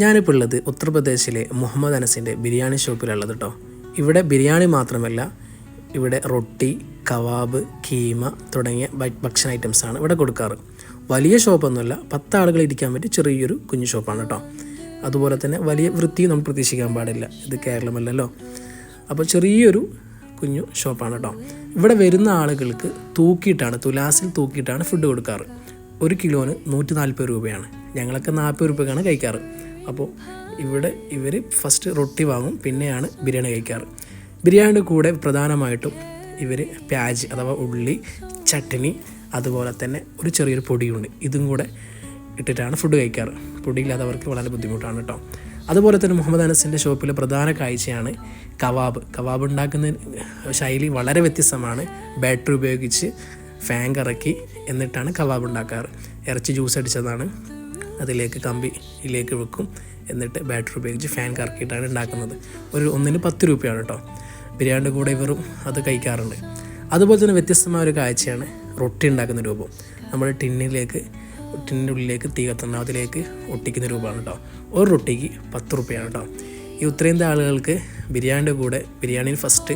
ഞാനിപ്പോൾ ഉള്ളത് ഉത്തർപ്രദേശിലെ മുഹമ്മദ് അനസിന്റെ ബിരിയാണി ഷോപ്പിലുള്ളത് കേട്ടോ ഇവിടെ ബിരിയാണി മാത്രമല്ല ഇവിടെ റൊട്ടി കവാബ് കീമ തുടങ്ങിയ ഭക്ഷണ ഐറ്റംസാണ് ഇവിടെ കൊടുക്കാറ്. വലിയ ഷോപ്പൊന്നുമല്ല പത്ത് ആളുകൾ ഇരിക്കാൻ പറ്റിയ ചെറിയൊരു കുഞ്ഞു ഷോപ്പാണ് കേട്ടോ അതുപോലെ തന്നെ വലിയ വൃത്തിയും നമ്മൾ പ്രതീക്ഷിക്കാൻ പാടില്ല ഇത് കേരളമല്ലല്ലോ. അപ്പോൾ ചെറിയൊരു കുഞ്ഞു ഷോപ്പാണ് കേട്ടോ ഇവിടെ വരുന്ന ആളുകൾക്ക് തൂക്കിയിട്ടാണ് തുലാസിൽ തൂക്കിയിട്ടാണ് ഫുഡ് കൊടുക്കാറ്. ഒരു കിലോന് നൂറ്റി നാൽപ്പത് രൂപയാണ്. ഞങ്ങളൊക്കെ നാൽപ്പത് രൂപയ്ക്കാണ് കഴിക്കാറ്. അപ്പോൾ ഇവിടെ ഇവർ ഫസ്റ്റ് റൊട്ടി വാങ്ങും പിന്നെയാണ് ബിരിയാണി കഴിക്കാറ്. ബിരിയാണിയുടെ കൂടെ പ്രധാനമായിട്ടും ഇവർ പ്യാജ് അഥവാ ഉള്ളി ചട്ടിനി അതുപോലെ തന്നെ ഒരു ചെറിയൊരു പൊടിയുണ്ട്. ഇതും കൂടെ ഇട്ടിട്ടാണ് ഫുഡ് കഴിക്കാറ്. പൊടിയില്ലാതെ അവർക്ക് വളരെ ബുദ്ധിമുട്ടാണ് കേട്ടോ അതുപോലെ തന്നെ മുഹമ്മദ് അനസിന്റെ ഷോപ്പിലെ പ്രധാന കാഴ്ചയാണ് കവാബ്. കവാബ് ഉണ്ടാക്കുന്ന ശൈലി വളരെ വ്യത്യസ്തമാണ്. ബാറ്ററി ഉപയോഗിച്ച് ഫാൻ കറക്കി എന്നിട്ടാണ് കവാബ് ഉണ്ടാക്കാറ്. ഇറച്ചി ജ്യൂസ് അടിച്ചതാണ്. അതിലേക്ക് കമ്പിയിലേക്ക് വെക്കും. എന്നിട്ട് ബാറ്ററി ഉപയോഗിച്ച് ഫാൻ കറക്കിയിട്ടാണ് ഉണ്ടാക്കുന്നത് ഒരു ഒന്നിന് പത്ത് രൂപയാണ് കേട്ടോ ബിരിയാണിയുടെ കൂടെ ഇവറും അത് കഴിക്കാറുണ്ട്. അതുപോലെ തന്നെ വ്യത്യസ്തമായ ഒരു കാഴ്ചയാണ് റൊട്ടി ഉണ്ടാക്കുന്ന രൂപം. നമ്മൾ ടിന്നിലേക്ക് ടിന്നിന്റെ ഉള്ളിലേക്ക് തീ കത്തുന്ന അതിലേക്ക് ഒട്ടിക്കുന്ന രൂപമാണ് കേട്ടോ ഒരു റൊട്ടിക്ക് പത്ത് റുപ്യാണ് കേട്ടോ ഈ ഉത്തരേന്ത്യ ആളുകൾക്ക് ബിരിയാണിയുടെ കൂടെ ബിരിയാണിയിൽ ഫസ്റ്റ്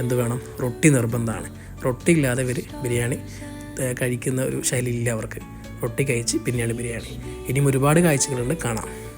എന്ത് വേണം? റൊട്ടി നിർബന്ധമാണ്. റൊട്ടി ഇല്ലാതെ ഇവർ ബിരിയാണി കഴിക്കുന്ന ഒരു ശൈലി ഇല്ല അവർക്ക്. റൊട്ടി കഴിച്ച് പിന്നെയാണ് ബിരിയാണി. ഇനിയും ഒരുപാട് കാഴ്ചകളുണ്ട്. കാണാം.